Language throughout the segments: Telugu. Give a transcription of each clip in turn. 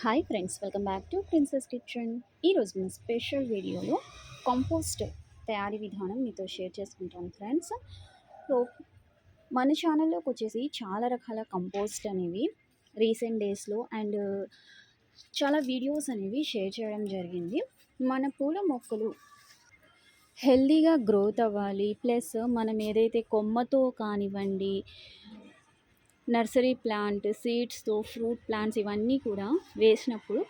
Hi friends welcome back to princess kitchen ఈరోజు మన స్పెషల్ వీడియోలో కంపోస్ట్ తయారీ విధానం మీతో షేర్ చేసుకుంటాను ఫ్రెండ్స్ సో మన ఛానల్లోకి వచ్చేసి చాలా రకాల కంపోస్ట్ అనేవి రీసెంట్ డేస్లో అండ్ చాలా వీడియోస్ అనేవి షేర్ చేయడం జరిగింది. మన పూల మొక్కలు హెల్దీగా గ్రోత్ అవ్వాలి. ప్లస్ మనం ఏదైతే కొమ్మతో కానివ్వండి నర్సరీ ప్లాంట్ సీడ్స్తో ఫ్రూట్ ప్లాంట్స్ ఇవన్నీ కూడా వేసినప్పుడు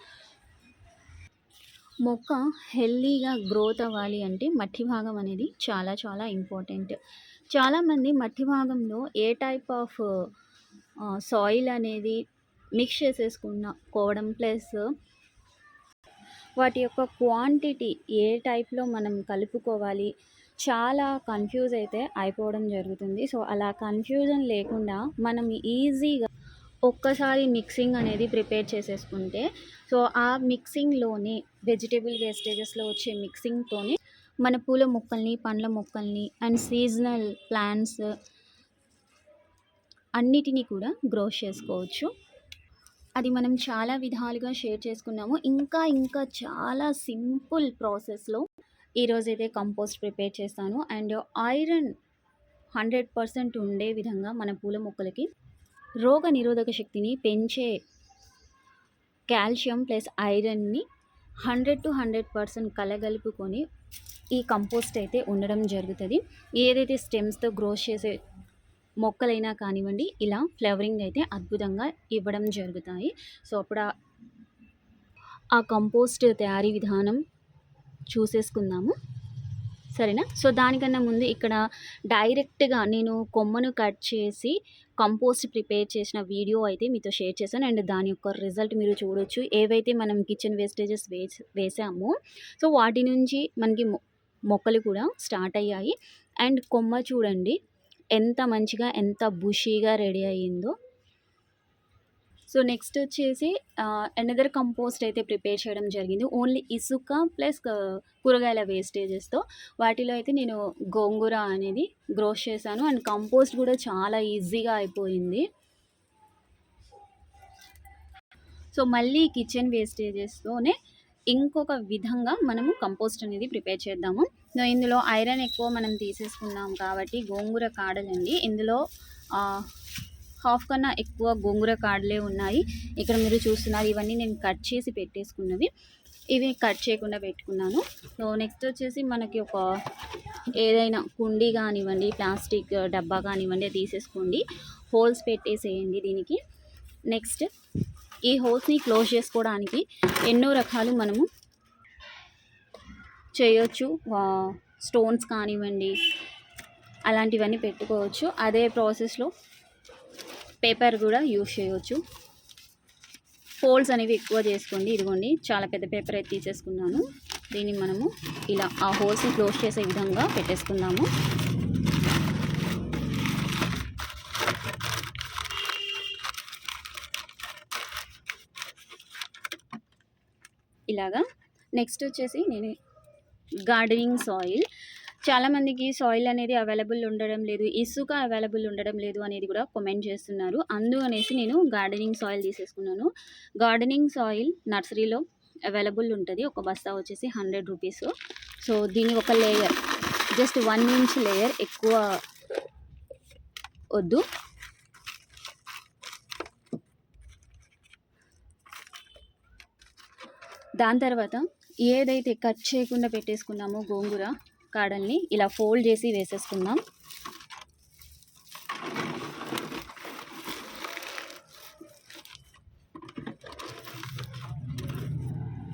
మొక్క హెల్దీగా గ్రోత్ అవ్వాలి అంటే మట్టి భాగం అనేది చాలా చాలా ఇంపార్టెంట్. చాలామంది మట్టి భాగంలో ఏ టైప్ ఆఫ్ సాయిల్ అనేది మిక్స్ చేసేసుకున్న కోవడం ప్లస్ వాటి యొక్క క్వాంటిటీ ఏ టైప్లో మనం కలుపుకోవాలి చాలా కన్ఫ్యూజ్ అయితే అయిపోవడం జరుగుతుంది. సో అలా కన్ఫ్యూజన్ లేకుండా మనం ఈజీగా ఒక్కసారి మిక్సింగ్ అనేది ప్రిపేర్ చేసేసుకుంటే సో ఆ మిక్సింగ్లోనే వెజిటేబుల్ వేస్టేజెస్లో వచ్చే మిక్సింగ్తోనే మన పూల మొక్కల్ని పండ్ల మొక్కల్ని అండ్ సీజనల్ ప్లాంట్స్ అన్నిటినీ కూడా గ్రో చేసుకోవచ్చు. అది మనం చాలా విధాలుగా షేర్ చేసుకున్నాము. ఇంకా ఇంకా చాలా సింపుల్ ప్రాసెస్లో ఈరోజైతే కంపోస్ట్ ప్రిపేర్ చేస్తాను. అండ్ ఐరన్ హండ్రెడ్ పర్సెంట్ ఉండే విధంగా మన పూల మొక్కలకి రోగ నిరోధక శక్తిని పెంచే కాల్షియం ప్లస్ ఐరన్ని హండ్రెడ్ టు హండ్రెడ్ పర్సెంట్ కలగలుపుకొని ఈ కంపోస్ట్ అయితే ఉండడం జరుగుతుంది. ఏదైతే స్టెమ్స్తో గ్రో చేసే మొక్కలైనా కానివ్వండి ఇలా ఫ్లవరింగ్ అయితే అద్భుతంగా ఇవ్వడం జరుగుతాయి. సో అప్పుడు ఆ కంపోస్ట్ తయారీ విధానం చూసేసుకుందాము. సరేనా? సో దానికన్నా ముందు ఇక్కడ డైరెక్ట్గా నేను కొమ్మను కట్ చేసి కంపోస్ట్ ప్రిపేర్ చేసిన వీడియో అయితే మీతో షేర్ చేశాను. అండ్ దాని యొక్క రిజల్ట్ మీరు చూడొచ్చు. ఏవైతే మనం కిచెన్ వేస్టేజెస్ వేసి వేసామో సో వాటి నుంచి మనకి మొక్కలు కూడా స్టార్ట్ అయ్యాయి. అండ్ కొమ్మ చూడండి ఎంత మంచిగా ఎంత బుషీగా రెడీ అయ్యిందో. సో నెక్స్ట్ వచ్చేసి ఎనదర్ కంపోస్ట్ అయితే ప్రిపేర్ చేయడం జరిగింది. ఓన్లీ ఇసుక ప్లస్ కూరగాయల వేస్టేజెస్తో వాటిలో అయితే నేను గోంగూర అనేది గ్రోస్ చేశాను. అండ్ కంపోస్ట్ కూడా చాలా ఈజీగా అయిపోయింది. సో మళ్ళీ కిచెన్ వేస్టేజెస్తోనే ఇంకొక విధంగా మనము కంపోస్ట్ అనేది ప్రిపేర్ చేద్దాము. ఇందులో ఐరన్ ఎక్కువ మనం తీసేసుకున్నాం కాబట్టి గోంగూర కాడలండి. ఇందులో హాఫ్ కన్నా ఎక్కువ గోంగూర కాడలే ఉన్నాయి. ఇక్కడ మీరు చూస్తున్నారు ఇవన్నీ నేను కట్ చేసి పెట్టేసుకున్నవి. ఇవి కట్ చేయకుండా పెట్టుకున్నాను. సో నెక్స్ట్ వచ్చేసి మనకి ఒక ఏదైనా కుండీ కానివ్వండి ప్లాస్టిక్ డబ్బా కానివ్వండి తీసేసుకోండి. హోల్స్ పెట్టేసేయండి దీనికి. నెక్స్ట్ ఈ హోల్స్ని క్లోజ్ చేసుకోవడానికి ఎన్నో రకాలు మనము చేయొచ్చు. స్టోన్స్ కానివ్వండి అలాంటివన్నీ పెట్టుకోవచ్చు. అదే ప్రాసెస్లో పేపర్ కూడా యూజ్ చేయవచ్చు ఫోల్డ్స్ అనేవి ఎక్కువ చేసుకోండి. ఇదిగోండి చాలా పెద్ద పేపర్ అయితే తీసేసుకున్నాను. దీన్ని మనము ఇలా ఆ హోల్స్ని క్లోజ్ చేసే విధంగా పెట్టేసుకుందాము. ఇలాగా. నెక్స్ట్ వచ్చేసి నేను గార్డెనింగ్ సాయిల్. చాలామందికి సాయిల్ అనేది అవైలబుల్ ఉండడం లేదు ఇసుక అవైలబుల్ ఉండడం లేదు అనేది కూడా కామెంట్ చేస్తున్నారు. అందుకనేసి నేను గార్డెనింగ్ సాయిల్ తీసేసుకున్నాను. గార్డెనింగ్ సాయిల్ నర్సరీలో అవైలబుల్ ఉంటుంది. ఒక బస్తా వచ్చేసి హండ్రెడ్ రూపీస్ సో దీని ఒక layer just one inch layer ఎక్కువ వద్దు. దాని తర్వాత ఏదైతే కట్ చేయకుండా పెట్టేసుకున్నామో గోంగూర కాడల్ని ఇలా ఫోల్డ్ చేసి వేసేసుకుందాం.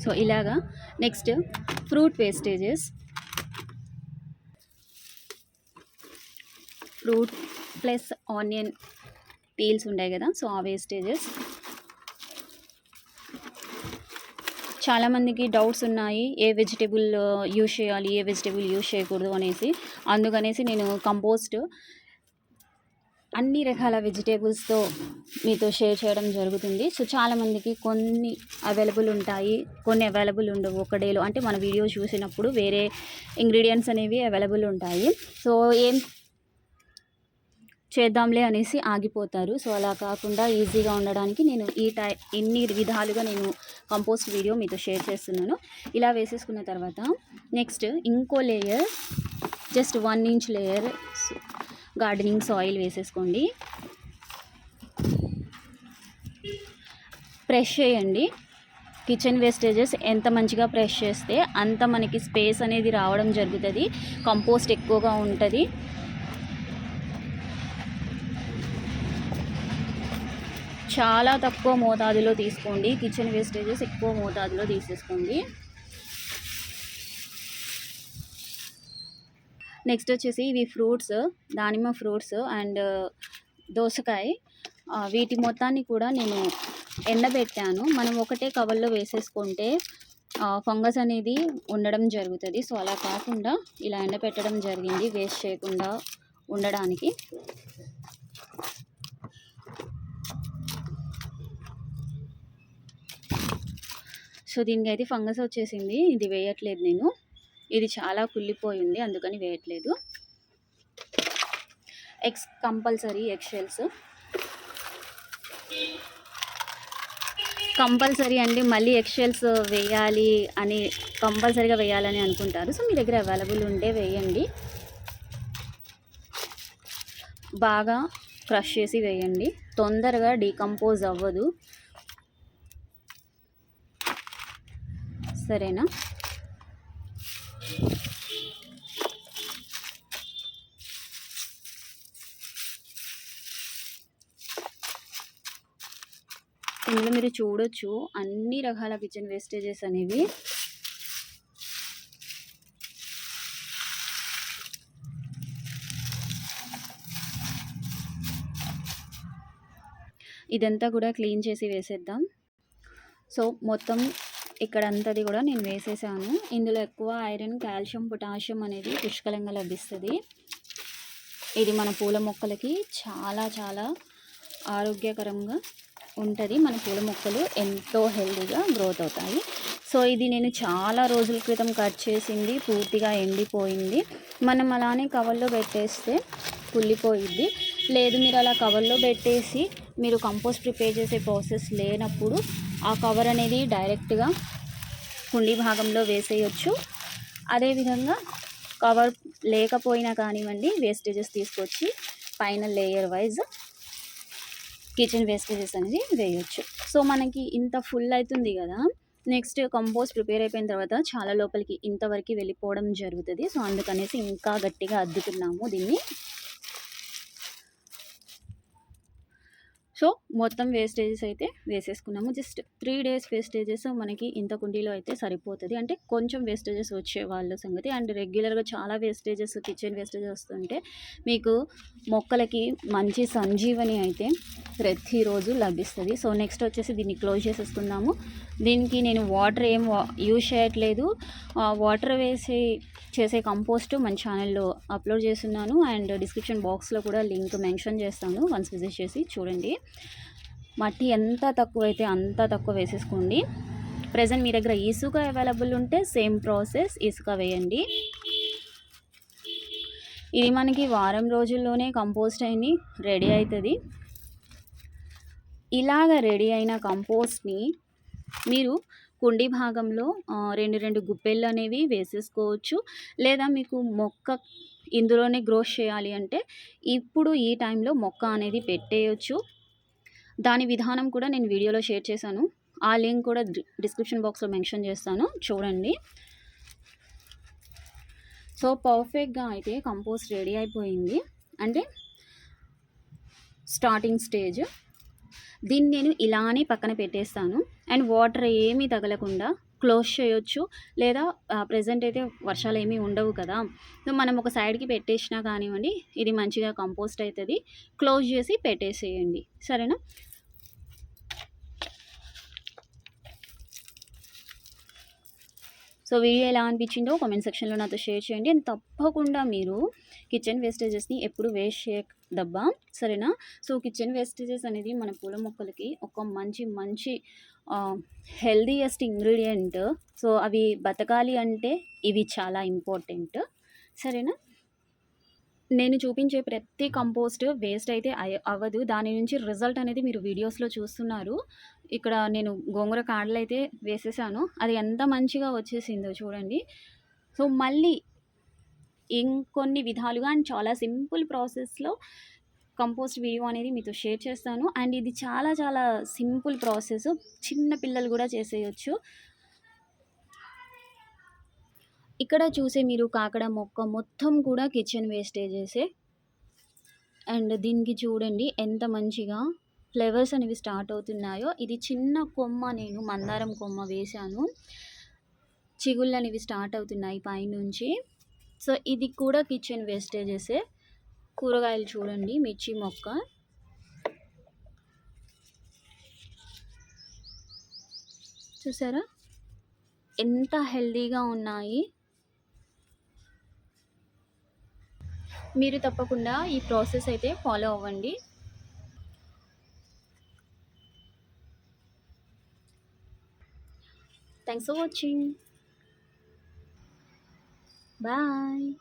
సో ఇలాగా next fruit wastages. Fruit plus onion peels ఉంటాయి కదా సో ఆ వేస్టేజెస్. చాలామందికి డౌట్స్ ఉన్నాయి. ఏ వెజిటేబుల్ యూజ్ చేయాలి ఏ వెజిటేబుల్ యూజ్ చేయకూడదు అనేసి. అందుకనేసి నేను కంపోస్ట్ అన్ని రకాల వెజిటేబుల్స్తో మీతో షేర్ చేయడం జరుగుతుంది. సో చాలామందికి కొన్ని అవైలబుల్ ఉంటాయి. కొన్ని అవైలబుల్ ఉండవు ఒక డేలో. అంటే మన వీడియో చూసినప్పుడు వేరే ఇంగ్రీడియంట్స్ అనేవి అవైలబుల్ ఉంటాయి. సో ఏం చేద్దాంలే అనేసి ఆగిపోతారు. సో అలా కాకుండా ఈజీగా ఉండడానికి నేను ఈ టై ఇన్ని విధాలుగా నేను కంపోస్ట్ వీడియో మీతో షేర్ చేస్తున్నాను. ఇలా వేసేసుకున్న తర్వాత నెక్స్ట్ ఇంకో layer just one inch layer gardening soil వేసేసుకోండి. ప్రెష్ చేయండి. కిచెన్ వేస్టేజెస్ ఎంత మంచిగా ప్రెష్ చేస్తే అంత మనకి స్పేస్ అనేది రావడం జరుగుతుంది. కంపోస్ట్ ఎక్కువగా ఉంటుంది. చాలా తక్కువ మోతాదులో తీసుకోండి. కిచెన్ వేస్టేజెస్ ఎక్కువ మోతాదులో తీసేసుకోండి. నెక్స్ట్ వచ్చేసి ఇవి ఫ్రూట్స్ దానిమ్మ ఫ్రూట్స్ అండ్ దోసకాయ. వీటి మొత్తాన్ని కూడా నేను ఎండబెట్టాను. మనం ఒకటే కవర్లో వేసేసుకుంటే ఫంగస్ అనేది ఉండడం జరుగుతుంది. సో అలా కాకుండా ఇలా ఎండబెట్టడం జరిగింది వేస్ట్ చేయకుండా ఉండడానికి. సో దీనికి అయితే ఫంగస్ వచ్చేసింది. ఇది వేయట్లేదు నేను. ఇది చాలా కుళ్ళిపోయింది. అందుకని వేయట్లేదు. Eggs compulsory egg shells. Compulsory అండి. మళ్ళీ ఎక్స్షెల్స్ వేయాలి అని కంపల్సరీగా వేయాలని అనుకుంటారు. సో మీ దగ్గర అవైలబుల్ ఉంటే వేయండి. బాగా క్రష్ చేసి వేయండి. తొందరగా డీకంపోజ్ అవ్వదు. సరేనా? ఇందులో మీరు చూడొచ్చు అన్ని రకాల కిచెన్ వేస్టేజెస్ అనేవి. ఇదంతా కూడా క్లీన్ చేసి వేసేద్దాం. సో మొత్తం ఇక్కడ అంతది కూడా నేను వేసేసాను. ఇందులో ఎక్కువ ఐరన్ కాల్షియం పొటాషియం అనేది పుష్కలంగా లభిస్తుంది. ఇది మన పూల మొక్కలకి చాలా చాలా ఆరోగ్యకరంగా ఉంటుంది. మన పూల మొక్కలు ఎంతో హెల్తీగా గ్రోత్ అవుతాయి. సో ఇది నేను చాలా రోజుల క్రితం కట్ చేసింది. పూర్తిగా ఎండిపోయింది. మనం అలానే కవర్లో పెట్టేస్తే కుళ్ళిపోయిద్ది. లేదు మీరు అలా కవర్లో పెట్టేసి మీరు కంపోస్ట్ ప్రిపేర్ చేసే ప్రాసెస్ లేనప్పుడు ఆ కవర్ అనేది డైరెక్ట్గా కుండీ భాగంలో వేసేయచ్చు. అదేవిధంగా కవర్ లేకపోయినా కానివ్వండి వేస్టేజెస్ తీసుకొచ్చి పైన లేయర్ వైజ్ కిచెన్ వేస్టేజెస్ అనేది వేయొచ్చు. సో మనకి ఇంత ఫుల్ అవుతుంది కదా నెక్స్ట్ కంపోస్ట్ ప్రిపేర్ అయిపోయిన తర్వాత చాలా లోపలికి ఇంతవరకు వెళ్ళిపోవడం జరుగుతుంది. సో అందుకనేసి ఇంకా గట్టిగా అద్దుతున్నాము దీన్ని. సో మొత్తం వేస్టేజెస్ అయితే వేసేసుకున్నాము. జస్ట్ త్రీ డేస్ వేస్టేజెస్ మనకి ఇంత కుండీలో అయితే సరిపోతుంది. అంటే కొంచెం వేస్టేజెస్ వచ్చే వాళ్ళ సంగతి. అండ్ రెగ్యులర్గా చాలా వేస్టేజెస్ కిచెన్ వేస్టేజెస్ వస్తుంటే మీకు మొక్కలకి మంచి సంజీవని అయితే ప్రతిరోజు లభిస్తుంది. సో నెక్స్ట్ వచ్చేసి దీన్ని క్లోజ్ చేసేసుకుందాము. దీనికి నేను వాటర్ ఏం యూజ్ చేయట్లేదు. వాటర్ వేసి చేసే కంపోస్ట్ మన ఛానల్లో అప్లోడ్ చేస్తున్నాను. అండ్ డిస్క్రిప్షన్ బాక్స్లో కూడా లింక్ మెన్షన్ చేస్తాను. వన్స్ విజిట్ చేసి చూడండి. మట్టి ఎంత తక్కువ అయితే అంత తక్కువ వేసేసుకోండి. ప్రజెంట్ మీ దగ్గర ఇసుక అవైలబుల్ ఉంటే సేమ్ ప్రాసెస్ ఇసుక వేయండి. ఇది మనకి వారం రోజుల్లోనే కంపోస్ట్ అయింది రెడీ అవుతుంది ఇలాగ రెడీ అయిన కంపోస్ట్ని మీరు కుండీ భాగంలో రెండు రెండు గుప్పెళ్ళు అనేవి వేసేసుకోవచ్చు. లేదా మీకు మొక్క ఇందులోనే గ్రోత్ చేయాలి అంటే ఇప్పుడు ఈ టైంలో మొక్క అనేది పెట్టేయచ్చు. దాని విధానం కూడా నేను వీడియోలో షేర్ చేశాను. ఆ లింక్ కూడా డిస్క్రిప్షన్ బాక్స్లో మెన్షన్ చేస్తాను. చూడండి. సో పర్ఫెక్ట్గా అయితే కంపోస్ట్ రెడీ అయిపోయింది. అంటే స్టార్టింగ్ స్టేజ్ దీన్ని నేను ఇలానే పక్కన పెట్టేస్తాను. అండ్ వాటర్ ఏమీ తగలకుండా క్లోజ్ చేయొచ్చు. లేదా ప్రజెంట్ అయితే వర్షాలు ఏమీ ఉండవు కదా. సో మనం ఒక సైడ్కి పెట్టేసినా కానివ్వండి ఇది మంచిగా కంపోస్ట్ అవుతుంది క్లోజ్ చేసి పెట్టేసేయండి. సరేనా? సో వీడియో ఎలా అనిపించిందో కామెంట్ సెక్షన్లో నాతో షేర్ చేయండి. అండ్ తప్పకుండా మీరు కిచెన్ వేస్టేజెస్ని ఎప్పుడు వేస్ట్ చేయ చేయదబ్బా సరేనా సో కిచెన్ వేస్టేజెస్ అనేది మన పూల మొక్కలకి ఒక మంచి మంచి హెల్దీయెస్ట్ ఇంగ్రీడియంట్ సో అవి బతకాలి అంటే ఇవి చాలా ఇంపార్టెంట్ సరేనా నేను చూపించే ప్రతి కంపోస్ట్ వేస్ట్ అయితే అవ్వదు. దాని నుంచి రిజల్ట్ అనేది మీరు వీడియోస్‌లో చూస్తున్నారు. ఇక్కడ నేను గోంగూర కాడలైతే వేసేసాను. అది ఎంత మంచిగా వచ్చేసిందో చూడండి. సో, మళ్ళీ ఇంకొన్ని విధాలుగా అండ్ చాలా సింపుల్ ప్రాసెస్‌లో కంపోస్ట్ వీడియో అనేది మీతో షేర్ చేస్తాను. అండ్ ఇది చాలా చాలా సింపుల్ ప్రాసెస్. చిన్న పిల్లలు కూడా చేసేయచ్చు ఇక్కడ చూసే మీరు కాకడ మొక్క మొత్తం కూడా కిచెన్ వేస్టేజెసే. అండ్ దీనికి చూడండి ఎంత మంచిగా ఫ్లేవర్స్ అనేవి స్టార్ట్ అవుతున్నాయో. ఇది చిన్న కొమ్మ నేను మందారం కొమ్మ వేశాను. చిగుళ్ళు అనేవి స్టార్ట్ అవుతున్నాయి పైనుంచి. సో, ఇది కూడా కిచెన్ వేస్టేజెసే. కూరగాయలు చూడండి మిర్చి మొక్క. చూసారా? ఎంత హెల్దీగా ఉన్నాయి. మీరు తప్పకుండా ఈ ప్రాసెస్ అయితే ఫాలో అవ్వండి. Thanks for watching. Bye!